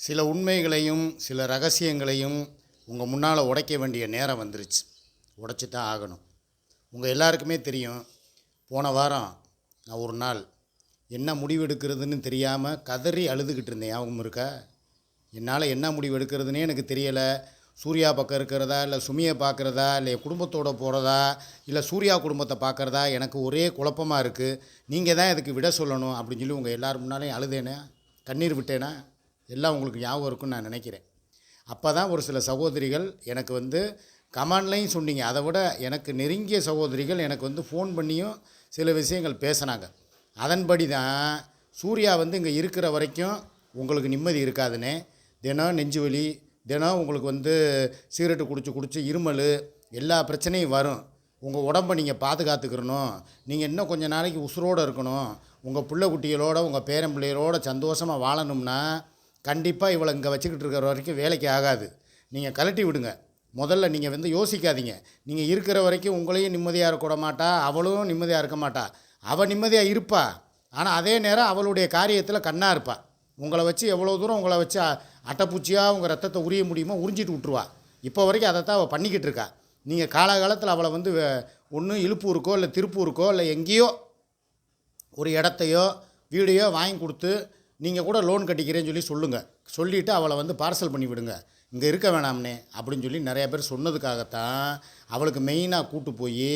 சில உண்மைகளையும் சில ரகசியங்களையும் உங்கள் முன்னால் உடைக்க வேண்டிய நேரம் வந்துருச்சு. உடைச்சி தான் ஆகணும். உங்கள் எல்லாருக்குமே தெரியும் போன வாரம் நான் ஒரு நாள் என்ன முடிவு எடுக்கிறதுன்னு தெரியாமல் கதறி அழுதுகிட்டு இருந்தேன். ஞாபகம் இருக்கா? என்னால் என்ன முடிவு எடுக்கிறதுனே எனக்கு தெரியலை. சூர்யா பக்கம் இருக்கிறதா? இல்லை சுமியை பார்க்குறதா? இல்லை என் போகிறதா இல்லை சூர்யா குடும்பத்தை பார்க்குறதா? எனக்கு ஒரே குழப்பமாக இருக்குது நீங்கள் தான் இதுக்கு விட சொல்லணும் அப்படின்னு சொல்லி உங்கள் எல்லோரும் முன்னாலேயும் அழுதேனே? கண்ணீர் விட்டேனா? எல்லாம் உங்களுக்கு ஞாபகம் இருக்குன்னு நான் நினைக்கிறேன். அப்போ தான் ஒரு சில சகோதரிகள் எனக்கு வந்து கமெண்ட்லையும் சொன்னீங்க. அதை விட எனக்கு நெருங்கிய சகோதரிகள் எனக்கு வந்து ஃபோன் பண்ணியும் சில விஷயங்கள் பேசினாங்க. அதன்படி தான் சூர்யா வந்து இங்கே இருக்கிற வரைக்கும் உங்களுக்கு நிம்மதி இருக்காதுன்னே தினம் நெஞ்சு வலி தினம் உங்களுக்கு வந்து சிகரெட்டு குடிச்சு குடிச்சு இருமல் எல்லா பிரச்சனையும் வரும். உங்கள் உடம்பை நீங்கள் பாதுகாத்துக்கிறணும் நீங்கள் இன்னும் கொஞ்சம் நாளைக்கு உசுரோடு இருக்கணும். உங்கள் பிள்ளை குட்டிகளோட உங்கள் பேரம்பிள்ளைகளோட சந்தோஷமாக வாழணும்னா கண்டிப்பாக இவளை இங்கே வச்சுக்கிட்டு இருக்கிற வரைக்கும் வேலைக்கு ஆகாது. நீங்கள் கழட்டி விடுங்க. முதல்ல நீங்கள் வந்து யோசிக்காதீங்க. நீங்கள் இருக்கிற வரைக்கும் உங்களையும் நிம்மதியாக இருக்க மாட்டா அவளும் நிம்மதியாக இருக்க மாட்டா. அவள் நிம்மதியாக இருப்பா. ஆனால் அதே நேரம் அவளுடைய காரியத்தில் கண்ணாக இருப்பா. உங்களை வச்சு எவ்வளோ தூரம் உங்களை வச்சு அட்டைப்பூச்சியாக உங்கள் ரத்தத்தை உரிய முடியுமோ உறிஞ்சிட்டு விட்ருவா இப்போ வரைக்கும் அதை தான் அவள் பண்ணிக்கிட்டு இருக்கா. நீங்கள் காலகாலத்தில் அவளை வந்து ஒன்று இழுப்பூருக்கோ இல்லை திருப்பூருக்கோ இல்லை எங்கேயோ ஒரு இடத்தையோ வீடையோ வாங்கி கொடுத்து நீங்கள் கூட லோன் கட்டிக்கிறேன்னு சொல்லி சொல்லுங்கள் சொல்லிவிட்டு அவளை வந்து பார்சல் பண்ணி விடுங்க. இங்கே இருக்க வேணாம்னே அப்படின்னு சொல்லி நிறையா பேர் சொன்னதுக்காகத்தான் அவளுக்கு மெயினாக கூட்டு போய்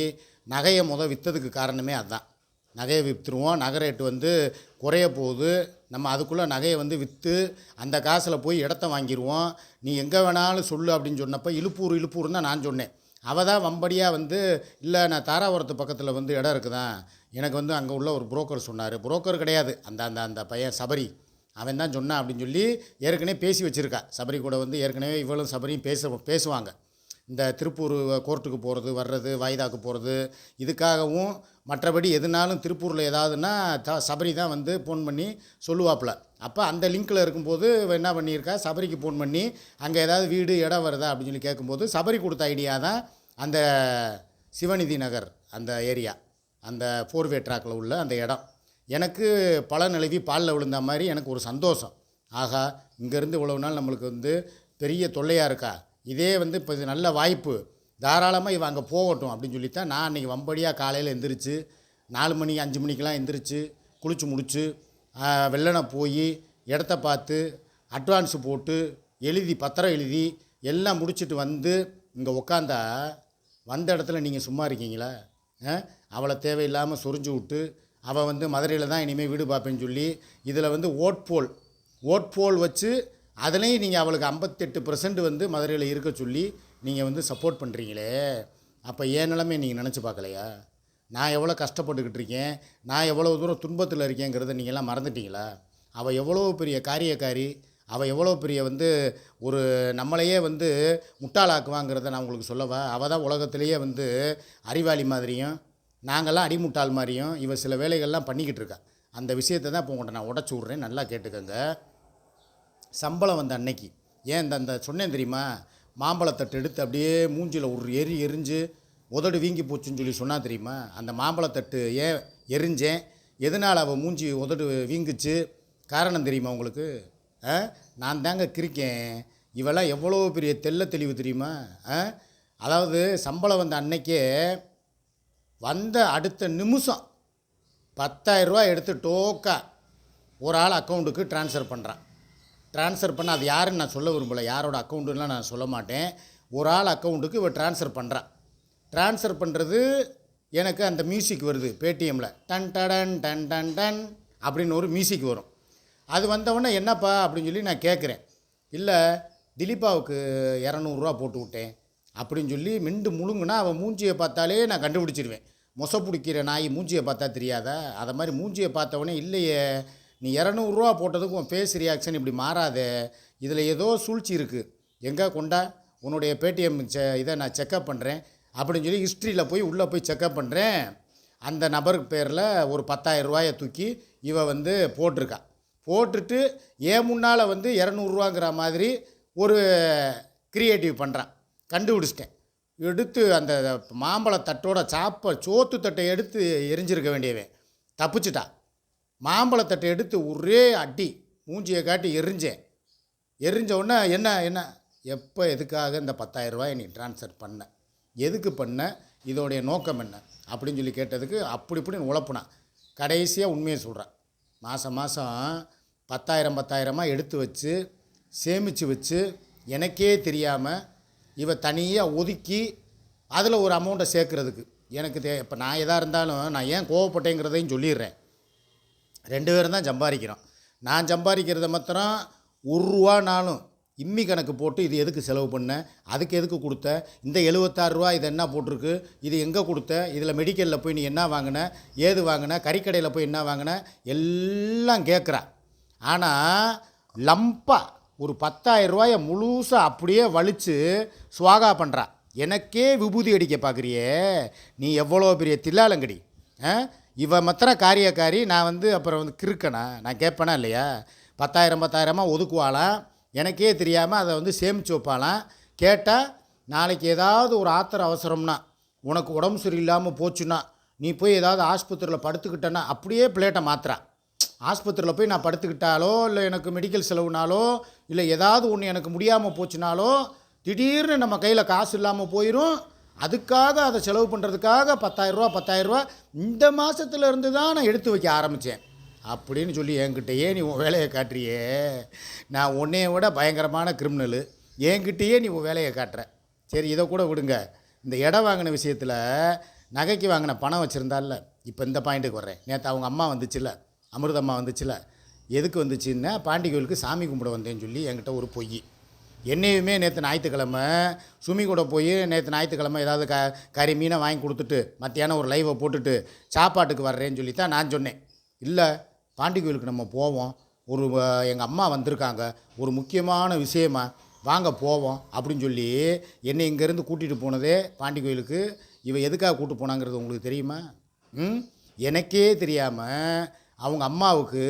நகையை முத விற்றதுக்கு காரணமே அதுதான் நகையை விற்றுருவோம் நகை ரேட்டு வந்து குறைய போகுது. நம்ம அதுக்குள்ளே நகையை வந்து விற்று அந்த காசில் போய் இடத்த வாங்கிடுவோம் நீ எங்கே வேணாலும் சொல்லு அப்படின்னு சொன்னப்போ இழுப்பூர் இழுப்பூர்னு தான் நான் சொன்னேன். அவள் தான் வம்படியாக வந்து இல்லை நான் தாராபுரத்து பக்கத்தில் வந்து இடம் இருக்குதான். எனக்கு வந்து அங்கே உள்ள ஒரு புரோக்கர் சொன்னார். புரோக்கர் கிடையாது. அந்த அந்த அந்த பையன் சபரி. அவன் தான் சொன்னான் அப்படின்னு சொல்லி ஏற்கனவே பேசி வச்சுருக்கா. சபரி கூட வந்து ஏற்கனவே இவளும் சபரியும் பேச பேசுவாங்க. இந்த திருப்பூர் கோர்ட்டுக்கு போகிறது வர்றது வாய்தாக்கு போகிறது இதுக்காகவும் மற்றபடி எதுனாலும் திருப்பூரில் ஏதாவதுன்னா த சபரி தான் வந்து ஃபோன் பண்ணி சொல்லுவாப்புல. அப்போ அந்த லிங்க்கில் இருக்கும்போது என்ன பண்ணியிருக்கா? சபரிக்கு ஃபோன் பண்ணி அங்கே ஏதாவது வீடு இடம் வருதா? அப்படின்னு சொல்லி கேட்கும்போது சபரி கொடுத்த ஐடியா தான் அந்த சிவநிதி நகர் அந்த ஏரியா அந்த ஃபோர்வே ட்ராக்கில் உள்ள அந்த இடம். எனக்கு பல நிலவி பாலில் விழுந்த மாதிரி எனக்கு ஒரு சந்தோஷம். ஆகா இங்கேருந்து இவ்வளவு நாள் நம்மளுக்கு வந்து பெரிய தொல்லையாக இருக்கா? இதே வந்து இப்போ இது நல்ல வாய்ப்பு. தாராளமாக இவன் அங்கே போகட்டும் அப்படின்னு சொல்லித்தான் நான் அன்றைக்கி வம்படியாக காலையில் எந்திரிச்சு நாலு மணி அஞ்சு மணிக்கெலாம் எந்திரிச்சு குளிச்சு முடிச்சு வெள்ளனை போய் இடத்த பார்த்து அட்வான்ஸு போட்டு எழுதி பத்திரம் எழுதி எல்லாம் முடிச்சுட்டு வந்து இங்கே உக்காந்தா வந்த இடத்துல நீங்கள் சும்மா இருக்கீங்களா ஆ? அவளை தேவையில்லாமல் சொரிஞ்சு விட்டு அவள் வந்து மதுரையில் தான் இனிமேல் வீடு பார்ப்பேன்னு சொல்லி இதில் வந்து ஓட் போல் ஓட் போல் வச்சு அதுலேயும் நீங்கள் அவளுக்கு ஐம்பத்தெட்டு பர்சன்ட் வந்து மதுரையில் இருக்க சொல்லி நீங்கள் வந்து சப்போர்ட் பண்ணுறீங்களே அப்போ ஏன் நிலமே நீங்கள் நினச்சி பார்க்கலையா? நான் எவ்வளோ கஷ்டப்பட்டுக்கிட்டு இருக்கேன் நான் எவ்வளோ தூரம் துன்பத்தில் இருக்கேங்கிறத நீங்கள்லாம் மறந்துட்டீங்களா? அவள் எவ்வளோ பெரிய காரியக்காரி அவள் எவ்வளோ பெரிய வந்து ஒரு நம்மளையே வந்து முட்டாளாக்குவாங்கிறத நான் உங்களுக்கு சொல்லவா? அவள் தான் உலகத்திலேயே வந்து அறிவாளி மாதிரியும் நாங்கள்லாம் அடிமுட்டாள் மாதிரியும் இவள் சில வேலைகள்லாம் பண்ணிக்கிட்டு இருக்கா. அந்த விஷயத்தை தான் இப்போ உங்கள்கிட்ட நான் உடச்சி விட்றேன். நல்லா கேட்டுக்கோங்க. சம்பளம் வந்த அன்னைக்கு. ஏன் இந்த அந்த சொன்னேன் தெரியுமா? மாம்பழத்தட்டு எடுத்து அப்படியே மூஞ்சியில் ஒரு எரி எரிஞ்சு உதடு வீங்கி போச்சுன்னு சொல்லி சொன்னால் தெரியுமா? அந்த மாம்பழத்தட்டு ஏன் எரிஞ்சேன்? எதனால் அவள் மூஞ்சி உதடு வீங்குச்சு? காரணம் தெரியுமா உங்களுக்கு? நான் தாங்க கிரிக்கேன். இவெல்லாம் எவ்வளோ பெரிய தெல்ல தெளிவு தெரியுமா? ஆ? அதாவது சம்பளம் வந்த அன்னைக்கே வந்த அடுத்த நிமிஷம் பத்தாயிரரூவா எடுத்து டோக்கா ஒரு ஆள் அக்கௌண்ட்டுக்கு ட்ரான்ஸ்ஃபர் பண்ணுறான் ட்ரான்ஸ்ஃபர் பண்ண அது யாருன்னு நான் சொல்ல விரும்பலை. யாரோட அக்கௌண்ட்டுலாம் நான் சொல்ல மாட்டேன். ஒரு ஆள் அக்கௌண்ட்டுக்கு இவள் ட்ரான்ஸ்ஃபர் பண்ணுறான் ட்ரான்ஸ்ஃபர் பண்ணுறது எனக்கு அந்த மியூசிக் வருது பேடிஎம்மில் டன் டடன் டன் டன் டன் அப்படின்னு ஒரு மியூசிக் வரும். அது வந்தவொடனே என்னப்பா அப்படின்னு சொல்லி நான் கேட்குறேன். இல்லை திலீபாவுக்கு இரநூறுவா போட்டு விட்டேன். அப்படின்னு சொல்லி மிண்டு முழுங்குனா அவன் மூஞ்சியை பார்த்தாலே நான் கண்டுபிடிச்சிருவேன். மொசை பிடிக்கிற நாய் மூஞ்சியை பார்த்தா தெரியாதா? அதை மாதிரி மூஞ்சியை பார்த்தவொடனே இல்லையே நீ இரநூறுவா போட்டதுக்கு உன் ஃபேஸ் ரியாக்ஷன் இப்படி மாறாதே. இதில் ஏதோ சூழ்ச்சி இருக்குது எங்கே கொண்டா? உன்னுடைய பேடிஎம் செ இதை நான் செக்கப் பண்ணுறேன் அப்படின்னு சொல்லி ஹிஸ்ட்ரியில் போய் உள்ளே போய் செக்கப் பண்ணுறேன் அந்த நபருக்கு பேரில் ஒரு பத்தாயிரம் ரூபாயை தூக்கி இவ வந்து போட்டிருக்கா. போட்டுட்டு ஏன் முன்னால் வந்து இரநூறுவாங்கிற மாதிரி ஒரு கிரியேட்டிவ் பண்ணுறான் கண்டுபிடிச்சிட்டேன். எடுத்து அந்த மாம்பழ தட்டோட சாப்பை சோத்து தட்டை எடுத்து எரிஞ்சிருக்க வேண்டியவன். தப்பிச்சிட்டா. மாம்பழத்தட்டை எடுத்து ஒரே அடி மூஞ்சியை காட்டி எரிஞ்சேன். எரிஞ்ச உடனே என்ன என்ன? எப்போ எதுக்காக இந்த 10000 நீ ட்ரான்ஸ்ஃபர் பண்ண? எதுக்கு பண்ண? இதோடைய நோக்கம் என்ன? அப்படின்னு சொல்லி கேட்டதுக்கு அப்படி இப்படின்னு உழப்புனான். கடைசியாக உண்மையை சொல்கிறான் மாதம் மாதம் பத்தாயிரம் பத்தாயிரமாக எடுத்து வச்சு சேமித்து வச்சு எனக்கே தெரியாமல் இவ தனியாக ஒதுக்கி அதில் ஒரு அமௌண்ட்டை சேர்க்குறதுக்கு. எனக்கு தே இப்போ நான் எதாக இருந்தாலும் நான் ஏன் கோவப்பட்டேங்கிறதையும் சொல்லிடுறேன். ரெண்டு பேரும் தான் சம்பாதிக்கிறோம். நான் சம்பாதிக்கிறத மாத்திரம் ஒரு ரூபானாலும் இம்மி கணக்கு போட்டு இது எதுக்கு செலவு பண்ண? அதுக்கு எதுக்கு கொடுத்த? இந்த எழுபத்தாறு ரூபா இது என்ன போட்டிருக்கு? இது எங்கே கொடுத்த? இதில் மெடிக்கலில் போய் நீ என்ன வாங்கின? ஏது வாங்கின? கறிக்கடையில் போய் என்ன வாங்கின? எல்லாம் கேட்குறா. ஆனால் லம்பாக ஒரு பத்தாயிரம் ரூபாயை முழுசாக அப்படியே வலித்து சுவாகா பண்ணுறா எனக்கே விபூதி அடிக்க பார்க்குறியே நீ எவ்வளோ பெரிய தில்லாலங்கடி? ஆ? இவ மாத்திரம் காரியக்காரி நான் வந்து அப்புறம் வந்து கிறுக்கணா நான் கேட்பேனா இல்லையா? பத்தாயிரம் பத்தாயிரமாக ஒதுக்குவாளாம் எனக்கே தெரியாமல் அதை வந்து சேமித்து வைப்பாளாம் கேட்டால் நாளைக்கு ஏதாவது ஒரு ஆத்திர அவசரம்னா உனக்கு உடம்பு சரியில்லாமல் போச்சுன்னா நீ போய் ஏதாவது ஆஸ்பத்திரியில் படுத்துக்கிட்டேன்னா அப்படியே பிளேட்டை மாத்துறா. ஆஸ்பத்திரியில் போய் நான் படுத்துக்கிட்டாலோ இல்லை எனக்கு மெடிக்கல் செலவுனாலோ இல்லை ஏதாவது ஒன்று எனக்கு முடியாமல் போச்சுனாலோ திடீர்னு நம்ம கையில் காசு இல்லாமல் போயிடும் அதுக்காக அதை செலவு பண்ணுறதுக்காக பத்தாயிரரூவா பத்தாயிரரூவா இந்த மாதத்துல இருந்து தான் நான் எடுத்து வைக்க ஆரம்பித்தேன் அப்படின்னு சொல்லி என்கிட்டயே நீ உன் வேலையை காட்டுறியே. நான் உன்னைய விட பயங்கரமான கிரிமினலு என்கிட்டயே நீ உன் வேலையை காட்டுற. சரி இதை கூட விடுங்க. இந்த இடம் வாங்கின விஷயத்தில் நகைக்கு வாங்கின பணம் வச்சுருந்தால இப்போ இந்த பாயிண்ட்டுக்கு வர்றேன். நேற்று அவங்க அம்மா வந்துச்சுல்ல. அமிர்தம்மா வந்துச்சுல்ல எதுக்கு வந்துச்சுன்னா பாண்டி கோயிலுக்கு சாமி கும்பிட வந்தேன்னு சொல்லி என்கிட்ட ஒரு பொய். என்னையுமே நேற்று ஞாயிற்றுக்கிழமை சுமி கூட போய் நேற்று ஞாயிற்றுக்கிழமை ஏதாவது க கறி மீனை வாங்கி கொடுத்துட்டு மத்தியானம் ஒரு லைவை போட்டுட்டு சாப்பாட்டுக்கு வர்றேன்னு சொல்லி தான் நான் சொன்னேன். இல்லை பாண்டி கோயிலுக்கு நம்ம போவோம். ஒரு எங்கள் அம்மா வந்திருக்காங்க. ஒரு முக்கியமான விஷயமா வாங்க போவோம் அப்படின்னு சொல்லி என்னை இங்கேருந்து கூட்டிகிட்டு போனதே பாண்டி கோயிலுக்கு. இவ எதுக்காக கூப்பிட்டு போனாங்கிறது உங்களுக்கு தெரியுமா? ம்? எனக்கே தெரியாமல் அவங்க அம்மாவுக்கு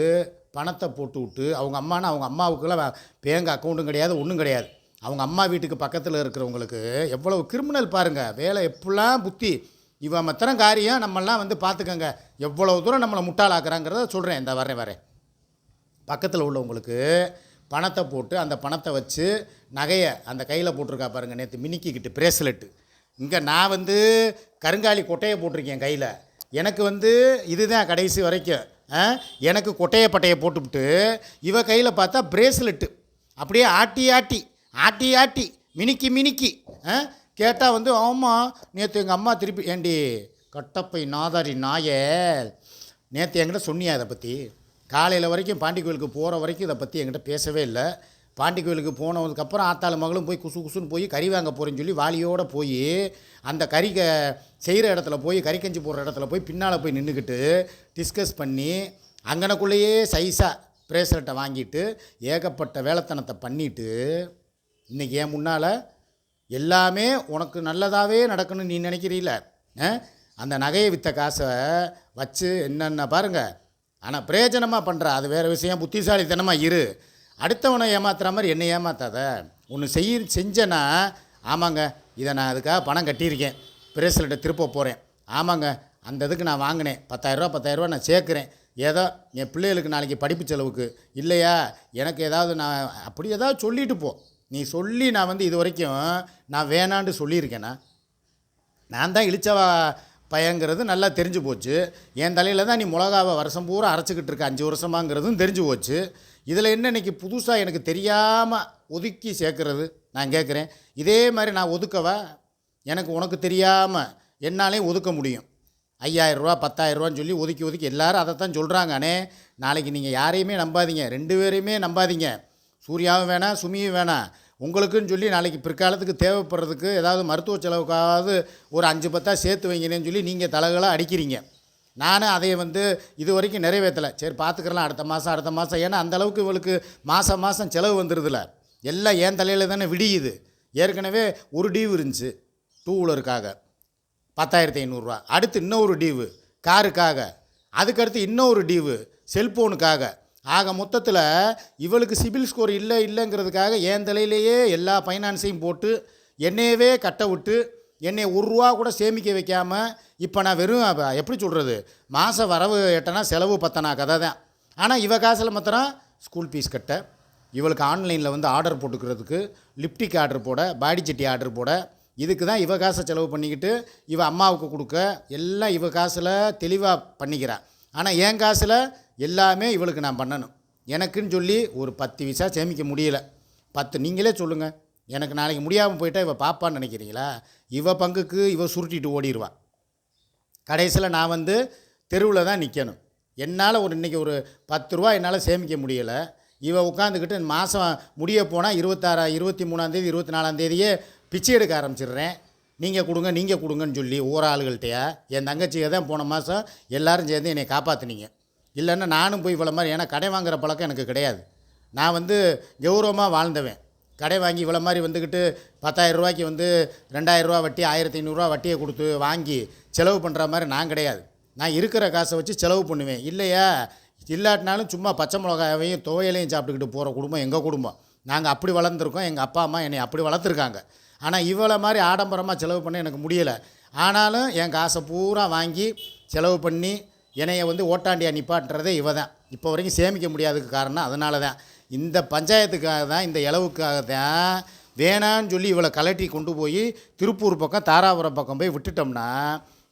பணத்தை போட்டு விட்டு அவங்க அம்மானா அவங்க அம்மாவுக்குலாம் பேங்க் அக்கௌண்ட்டும் கிடையாது ஒன்றும் கிடையாது. அவங்க அம்மா வீட்டுக்கு பக்கத்தில் இருக்கிறவங்களுக்கு எவ்வளவு கிரிமினல் பாருங்கள் வேலை எப்படிலாம் புத்தி. இவன் மத்திரம் காரியம் நம்மெல்லாம் வந்து பார்த்துக்கோங்க. எவ்வளோ தூரம் நம்மளை முட்டாளாக்குறாங்கிறத சொல்கிறேன் இந்த வரேன் வரேன் பக்கத்தில் உள்ளவங்களுக்கு பணத்தை போட்டு அந்த பணத்தை வச்சு நகையை அந்த கையில் போட்டிருக்கா பாருங்கள் நேற்று மினிக்கிக்கிட்டு பிரேஸ்லெட்டு இங்கே நான் வந்து கருங்காலி கொட்டையை போட்டிருக்கேன் கையில். எனக்கு வந்து இதுதான் கடைசி வரைக்கும். எனக்கு கொட்டையை பட்டையை போட்டுவிட்டு இவ கையில் பார்த்தா பிரேஸ்லெட்டு அப்படியே ஆட்டி ஆட்டி ஆட்டி ஆட்டி மினிக்கி மினிக்கி கேட்டால் வந்து ஆமாம் நேற்று எங்கள் அம்மா திருப்பி ஏண்டி கட்டப்பை நாதாரி நாயே நேற்று என்கிட்ட சொன்னியா இதை பற்றி காலையில் வரைக்கும் பாண்டி கோயிலுக்கு போகிற வரைக்கும் இதை பற்றி என்கிட்ட பேசவே இல்லை. பாண்டி கோயிலுக்கு போனதுக்கப்புறம் ஆத்தாள் மகளும் போய் குசு குசுன்னு போய் கறி வாங்க போகிறேன்னு சொல்லி வாலியோடு போய் அந்த கறி க செய்கிற இடத்துல போய் கறி கஞ்சி போடுற இடத்துல போய் பின்னால் போய் நின்றுக்கிட்டு டிஸ்கஸ் பண்ணி அங்கனக்குள்ளேயே சைஸாக பிரேஸ்லெட்டை வாங்கிட்டு ஏகப்பட்ட வேலைத்தனத்தை பண்ணிவிட்டு இன்றைக்கி என் முன்னால் எல்லாமே உனக்கு நல்லதாகவே நடக்கணும்னு நீ நினைக்கிறீல ஆ? அந்த நகையை விற்ற காசை வச்சு என்னென்ன பாருங்கள் ஆனால் பிரயோஜனமாக பண்ணுற அது வேறு விஷயம். புத்திசாலித்தனமாக இரு. அடுத்தவனை ஏமாத்துற மாதிரி என்னை ஏமாத்தாத. ஒன்று செய் செஞ்சேன்னா ஆமாங்க இதை நான் அதுக்காக பணம் கட்டியிருக்கேன். பிரேஸ்லெட்டை திருப்ப போகிறேன் ஆமாங்க அந்த இதுக்கு நான் வாங்கினேன். பத்தாயிரரூவா பத்தாயிரரூவா நான் சேர்க்குறேன். ஏதோ என் பிள்ளைகளுக்கு நாளைக்கு படிப்பு செலவுக்கு. இல்லையா எனக்கு ஏதாவது நான் அப்படி ஏதாவது சொல்லிட்டு போ. நீ சொல்லி நான் வந்து இது வரைக்கும் நான் வேணான்னு சொல்லியிருக்கேனா? நான் தான் இழிச்சவா பயங்கிறது நல்லா தெரிஞ்சு போச்சு. என் தலையில் தான் நீ மிளகாவை வருஷம் பூரா அரைச்சிக்கிட்டு இருக்க. அஞ்சு வருஷமாங்கிறதும் தெரிஞ்சு போச்சு. இதில் என்ன இன்னைக்கு புதுசாக எனக்கு தெரியாமல் ஒதுக்கி சேர்க்குறது? நான் கேட்குறேன். இதே மாதிரி நான் ஒதுக்கவா? எனக்கு உனக்கு தெரியாமல் என்னாலையும் ஒதுக்க முடியும். ஐயாயிரரூவா பத்தாயிரரூவான்னு சொல்லி ஒதுக்கி ஒதுக்கி எல்லாரும் அதை தான் சொல்கிறாங்க அண்ணே நாளைக்கு நீங்கள் யாரையுமே நம்பாதீங்க. ரெண்டு பேரையுமே நம்பாதீங்க. சூர்யாவும் வேணாம் சுமியும் வேணாம் உங்களுக்குன்னு சொல்லி நாளைக்கு பிற்காலத்துக்கு தேவைப்படுறதுக்கு ஏதாவது மருத்துவ செலவுக்காவது ஒரு அஞ்சு பத்தா சேர்த்து வைங்கன்னு சொல்லி நீங்கள் தலைகளாக அடிக்கிறீங்க. நானும் அதை வந்து இது வரைக்கும் நிறைவேற்றலை சரி பார்த்துக்கலாம் அடுத்த மாதம் அடுத்த மாதம் ஏன்னா அந்தளவுக்கு இவளுக்கு மாதம் மாதம் செலவு வந்துடுதுல எல்லாம் என் தலையில் தானே விடியுது. ஏற்கனவே ஒரு டியூ இருந்துச்சு டூ வீலருக்காக பத்தாயிரத்தி ஐநூறுரூவா அடுத்து இன்னொரு டியூவு காருக்காக. அதுக்கடுத்து இன்னொரு டியூவு செல்ஃபோனுக்காக ஆக மொத்தத்தில் இவளுக்கு சிபில் ஸ்கோர் இல்லை இல்லைங்கிறதுக்காக என் தலையிலேயே எல்லா ஃபைனான்ஸையும் போட்டு என்னையவே கட்ட விட்டு என்னை ஒரு ரூபா கூட சேமிக்க வைக்காமல் இப்போ நான் வெறும் எப்படி சொல்கிறது மாத வரவு எட்டனா செலவு பத்தனா கதை தான். ஆனால் இவ காசில் மாத்திரம் ஸ்கூல் ஃபீஸ் கட்ட இவளுக்கு ஆன்லைனில் வந்து ஆர்டர் போட்டுக்கிறதுக்கு லிப்டிக் ஆர்டர் போட பாடி சட்டி ஆர்டர் போட இதுக்கு தான் இவ காசை செலவு பண்ணிக்கிட்டு இவ அம்மாவுக்கு கொடுக்க எல்லாம் இவ காசில் தெளிவாக பண்ணிக்கிறா. ஆனால் என் காசில் எல்லாமே இவளுக்கு நான் பண்ணணும். எனக்குன்னு சொல்லி ஒரு பத்து விசா சேமிக்க முடியல. பத்து நீங்களே சொல்லுங்கள் எனக்கு நாளைக்கு முடியாமல் போயிட்டால் இவள் பாப்பான்னு நினைக்கிறீங்களா? இவ பங்குக்கு இவ சுருட்டிட்டு ஓடிடுவா கடைசியில் நான் வந்து தெருவில் தான் நிற்கணும் என்னால் ஒரு இன்றைக்கி ஒரு பத்து ரூபா என்னால் சேமிக்க முடியலை. இவன் உட்காந்துக்கிட்டு மாதம் முடிய போனால் இருபத்தாறா இருபத்தி மூணாந்தேதி இருபத்தி நாலாந்தேதியே பிச்சை எடுக்க ஆரம்பிச்சிடுறேன். நீங்கள் கொடுங்க நீங்கள் கொடுங்கன்னு சொல்லி ஊர் ஆளுகள்கிட்டயா என் தங்கச்சியை தான் போன மாதம் எல்லோரும் சேர்ந்து என்னை காப்பாற்றினீங்க இல்லைன்னா நானும் போய் இவ்வளோ மாதிரி ஏன்னா கடை வாங்குகிற பழக்கம் எனக்கு கிடையாது. நான் வந்து கௌரவமாக வாழ்ந்தவன். கடை வாங்கி இவ்வளோ மாதிரி வந்துக்கிட்டு பத்தாயிரம் ரூபாய்க்கு வந்து ரெண்டாயிரம் ரூபா வட்டி ஆயிரத்தி ஐநூறுரூவா வட்டியை கொடுத்து வாங்கி செலவு பண்ணுற மாதிரி நான் கிடையாது. நான் இருக்கிற காசை வச்சு செலவு பண்ணுவேன். இல்லையா? இல்லாட்டினாலும் சும்மா பச்சை மிளகாயையும் துவையலையும் சாப்பிட்டுக்கிட்டு போகிற குடும்பம் எங்கள் குடும்பம். நாங்கள் அப்படி வளர்ந்துருக்கோம். எங்கள் அப்பா அம்மா என்னை அப்படி வளர்த்துருக்காங்க. ஆனால் இவ்வளோ மாதிரி ஆடம்பரமாக செலவு பண்ண எனக்கு முடியலை. ஆனாலும் என் காசை பூரா வாங்கி செலவு பண்ணி என்னைய வந்து ஓட்டாண்டியா நிப்பாட்டுறதே இவ தான். இப்போ வரைக்கும் சேமிக்க முடியாததுக்கு காரணம் அதனால தான். இந்த பஞ்சாயத்துக்காக தான் இந்த இளவுக்காக தான் வேணான்னு சொல்லி இவளை கலட்டி கொண்டு போய் திருப்பூர் பக்கம் தாராபுரம் பக்கம் போய் விட்டுட்டோம்னா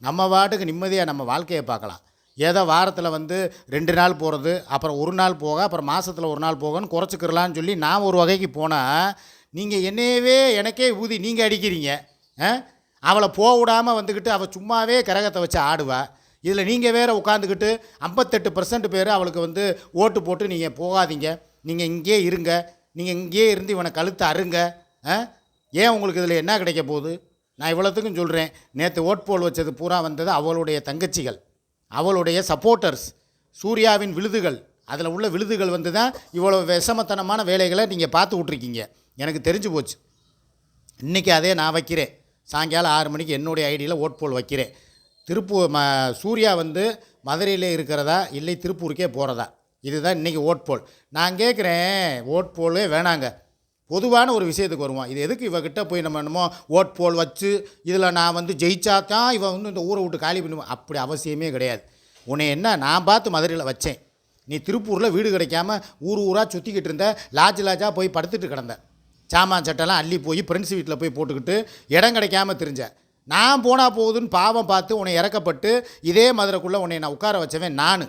நம்ம வாட்டுக்கு நிம்மதியாக நம்ம வாழ்க்கையை பார்க்கலாம். ஏதோ வாரத்தில் வந்து ரெண்டு நாள் போகிறது அப்புறம் ஒரு நாள் போக அப்புறம் மாதத்தில் ஒரு நாள் போகன்னு குறைச்சிக்கிறலான்னு சொல்லி நான் ஒரு வகைக்கு போனால் நீங்கள் என்னையவே எனக்கே ஊதி நீங்கள் அடிக்கிறீங்க. ஆ? அவளை போக விடாமல் வந்துக்கிட்டு அவள் சும்மாவே கரகத்தை வச்சு ஆடுவா. இதில் நீங்கள் வேறு உட்காந்துக்கிட்டு ஐம்பத்தெட்டு பர்சன்ட் பேர் அவளுக்கு வந்து ஓட்டு போட்டு நீங்கள் போகாதீங்க. நீங்கள் இங்கேயே இருங்க. நீங்கள் இங்கேயே இருந்து இவனை கழுத்து அருங்க ஏன் உங்களுக்கு இதில் என்ன கிடைக்க போகுது? நான் இவ்வளோத்துக்கும் சொல்கிறேன் நேற்று ஓட் போல் வச்சது பூரா வந்தது அவளுடைய தங்கச்சிகள். அவளுடைய சப்போர்ட்டர்ஸ் சூர்யாவின் விழுதுகள். அதில் உள்ள விழுதுகள் வந்து தான் இவ்வளோ விஷமத்தனமான வேலைகளை நீங்கள் பார்த்து விட்ருக்கீங்க எனக்கு தெரிஞ்சு போச்சு. இன்றைக்கி அதே நான் வைக்கிறேன். சாயங்காலம் ஆறு மணிக்கு என்னுடைய ஐடியில் ஓட் போல் வைக்கிறேன். திருப்பூர் ம சூர்யா வந்து மதுரையில் இருக்கிறதா? இல்லை திருப்பூருக்கே போகிறதா இதுதான் இன்றைக்கி ஓட் போல் நான் கேட்குறேன் ஓட் போலே வேணாங்க. பொதுவான ஒரு விஷயத்துக்கு வருவோம் இது எதுக்கு இவகிட்ட போய் நம்ம என்னமோ ஓட் போல் வச்சு இதில் நான் வந்து ஜெயிச்சா தான் இவன் வந்து இந்த ஊரை விட்டு காலி பண்ணுவேன் அப்படி அவசியமே கிடையாது. உன்னை என்ன நான் பார்த்து மதுரையில் வச்சேன். நீ திருப்பூரில் வீடு கிடைக்காம ஊர் ஊராக சுற்றிக்கிட்டு இருந்த லாஜ் லாஜாக போய் படுத்துட்டு கிடந்த. சாமான் சட்டெல்லாம் அள்ளி போய் ஃப்ரெண்ட்ஸ் வீட்டில் போய் போட்டுக்கிட்டு இடம் கிடைக்காம தெரிஞ்ச. நான் போனால் போகுதுன்னு பாவம் பார்த்து உன்னை இறக்கப்பட்டு இதே மதுரைக்குள்ளே உன்னை நான் உட்கார வச்சவன் நான்.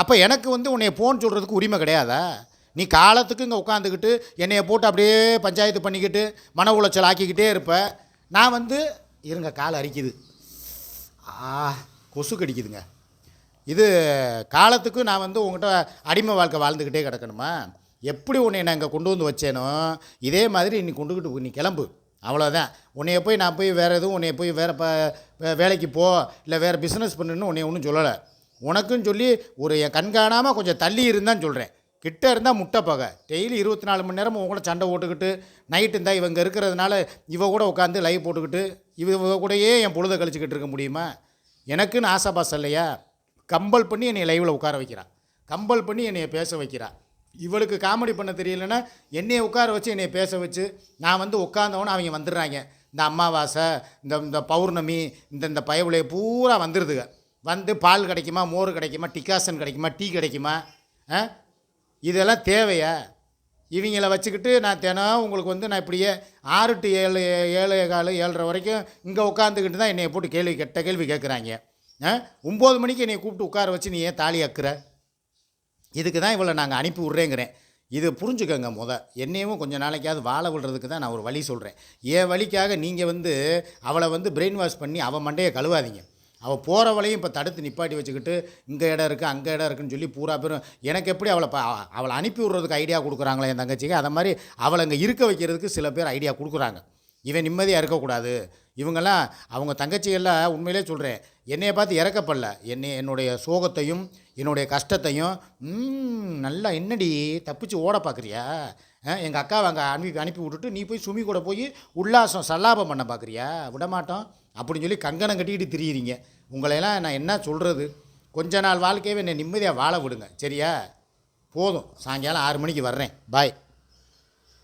அப்போ எனக்கு வந்து உன்னை ஃபோன் சொல்கிறதுக்கு உரிமை கிடையாதா? நீ காலத்துக்கு இங்கே உட்காந்துக்கிட்டு என்னையை போட்டு அப்படியே பஞ்சாயத்து பண்ணிக்கிட்டு மன உளைச்சல் ஆக்கிக்கிட்டே இருப்ப. நான் வந்து இருங்க கால் அரிக்குது. ஆ கொசு கடிக்குதுங்க. இது காலத்துக்கு நான் வந்து உங்கள்கிட்ட அடிமை வாழ்க்கை வாழ்ந்துக்கிட்டே கிடக்கணுமா? எப்படி உன்னை நான் இங்கே கொண்டு வந்து வச்சேனோ இதே மாதிரி நீ கொண்டுக்கிட்டு நீ கிளம்பு. அவ்வளோதான் உன்னைய போய் நான் போய் வேறு எதுவும் உன்னைய போய் வேறு ப வேலைக்கு போ இல்லை வேறு பிஸ்னஸ் பண்ணுன்னு உன்னை ஒன்றும் சொல்லலை. உனக்குன்னு சொல்லி ஒரு என் கண்காணாமல் கொஞ்சம் தள்ளி இருந்தான்னு சொல்கிறேன் கிட்ட இருந்தால் முட்டை பகை. டெய்லி இருபத்தி நாலு மணி நேரம் உன் கூட சண்டை போட்டுக்கிட்டு நைட்டு இருந்தால் இவங்க இருக்கிறதுனால இவ கூட உட்காந்து லைவ் போட்டுக்கிட்டு இவ கூடயே என் பொழுதை கழிச்சிக்கிட்டு இருக்க முடியுமா? எனக்குன்னு ஆசாபாசம் இல்லையா? கம்பல் பண்ணி என்னை லைவில் உட்கார வைக்கிறான் கம்பல் பண்ணி என்னை பேச வைக்கிறா. இவளுக்கு காமெடி பண்ண தெரியலன்னா என்னையை உட்கார வச்சு என்னை பேச வச்சு நான் வந்து உட்காந்தவொன்னே அவங்க வந்துடுறாங்க. இந்த அமாவாசை இந்த இந்த பௌர்ணமி இந்த இந்த பயவுலையை பூரா வந்துடுதுங்க வந்து பால் கிடைக்குமா மோர் கிடைக்குமா டிகாசன் கிடைக்குமா டீ கிடைக்குமா ஆ? இதெல்லாம் தேவையா? இவங்கள வச்சுக்கிட்டு நான் தினம் உங்களுக்கு வந்து நான் இப்படியே ஆறு டு ஏழு ஏழு காலு ஏழரை வரைக்கும் இங்கே உட்காந்துக்கிட்டு தான் என்னை போட்டு கேள்வி கெட்ட கேள்வி கேட்குறாங்க. ஆ? ஒம்பது மணிக்கு என்னை கூப்பிட்டு உட்கார வச்சு நீ ஏன் தாலி அக்குற? இதுக்கு தான் இவளை நாங்கள் அனுப்பி விட்றேங்கிறேன். இது புரிஞ்சுக்கோங்க முத. என்னையும் கொஞ்சம் நாளைக்காவது வாழ விடுறதுக்கு தான் நான் ஒரு வழி சொல்கிறேன் என் வழிக்காக நீங்கள் வந்து அவளை வந்து பிரெயின் வாஷ் பண்ணி அவள் மண்டையை கழுவாதீங்க. அவள் போகிற வழியும் இப்போ தடுத்து நிப்பாட்டி வச்சுக்கிட்டு இங்கே இடம் இருக்குது அங்கே இடம் இருக்குன்னு சொல்லி பூரா பேரும் எனக்கு எப்படி அவளை அவ- அவளை அனுப்பி விட்றதுக்கு ஐடியா கொடுக்குறாங்களே என் தங்கச்சிக்கு? அதை மாதிரி அவளை இங்கே இருக்க வைக்கிறதுக்கு சில பேர் ஐடியா கொடுக்குறாங்க. இவன் நிம்மதியாக இருக்கக்கூடாது. இவங்கெல்லாம் அவங்க தங்கச்சியெல்லாம் உண்மையிலே சொல்கிறேன் என்னையை பார்த்து இறக்கப்படல. என்னை என்னுடைய சோகத்தையும் என்னுடைய கஷ்டத்தையும் நல்லா என்னடி தப்பிச்சு ஓட பார்க்குறியா எங்கள் அக்காவை அங்கே அனுப்பி அனுப்பி விட்டுட்டு நீ போய் சுமி கூட போய் உல்லாசம் சல்லாபம் பண்ண பார்க்குறியா விடமாட்டோம். அப்படின்னு சொல்லி கங்கணம் கட்டிக்கிட்டு திரியிறீங்க. உங்களையெல்லாம் நான் என்ன சொல்கிறது கொஞ்ச நாள் வாழ்க்கையவே என்னை நிம்மதியாக வாழ விடுங்க. சரியா? போதும். சாயங்காலம் ஆறு மணிக்கு வர்றேன். பாய்